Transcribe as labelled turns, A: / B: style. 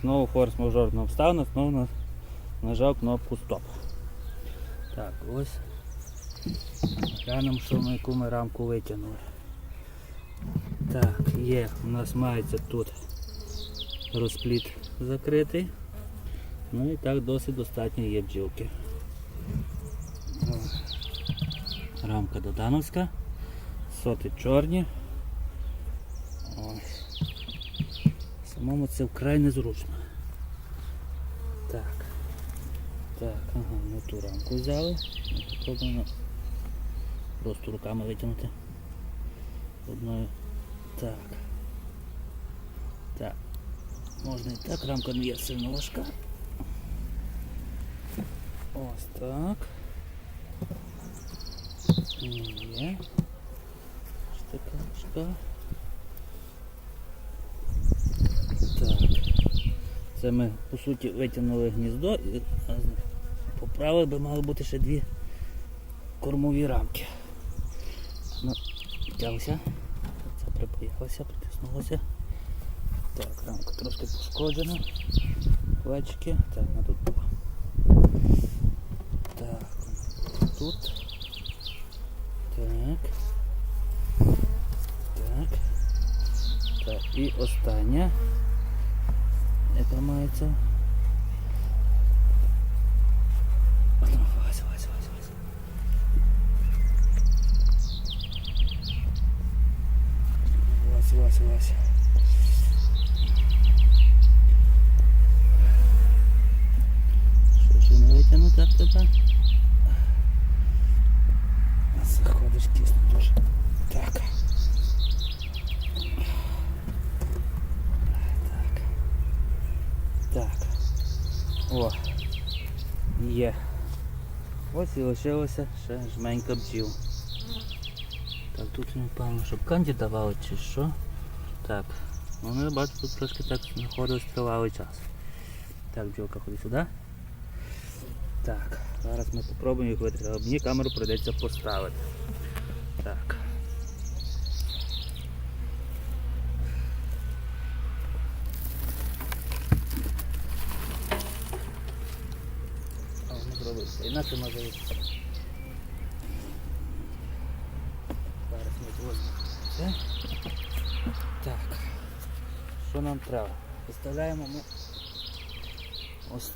A: Знову форс-мажорна обставина, знову на- нажав кнопку стоп. Так, ось. Глянемо, що ми яку ми рамку витягнули. Так, є, у нас мається тут розпліт закритий. Ну і так досить достатньо є бджілки. Рамка додановська, соти чорні. Ось. Самому це вкрай незручно. Так. Так, ага, ми ту рамку взяли. Попробуємо просто руками витягнути. Одною. Так. Так. Можна і так, рамка не є сильно важка. Ось так. Є. Ось така важка. Так. Це ми по суті витягнули гніздо і поправили би мали бути ще дві кормові рамки. Ну, підтягся. Це припаялося, притиснулося. Так, рамка трошки пошкоджена. Плечики. Так, вона тут була. Так, тут. Так. Так. Так, і остання. Яка мається. Ну, Вась, Вась, Вась, Вась. Вась, Вась, Вась. Що ж не витягнути тебе? Заходиш тісно дуже. Так. Так. Так. О. Є. Ось і лишилося ще жменька бджіл. Так, тут напевно, щоб канді давали чи що. Так. Ну я бачу, тут трошки так знаходилось тривалий час. Так, бджілка ходи сюди. Так, зараз ми спробуємо їх витрати. Але Мені камеру прийдеться поставити. Так. А, зробився. Інакше може і. Зараз ми зробимо. Так. Що нам треба? Виставляємо ми ось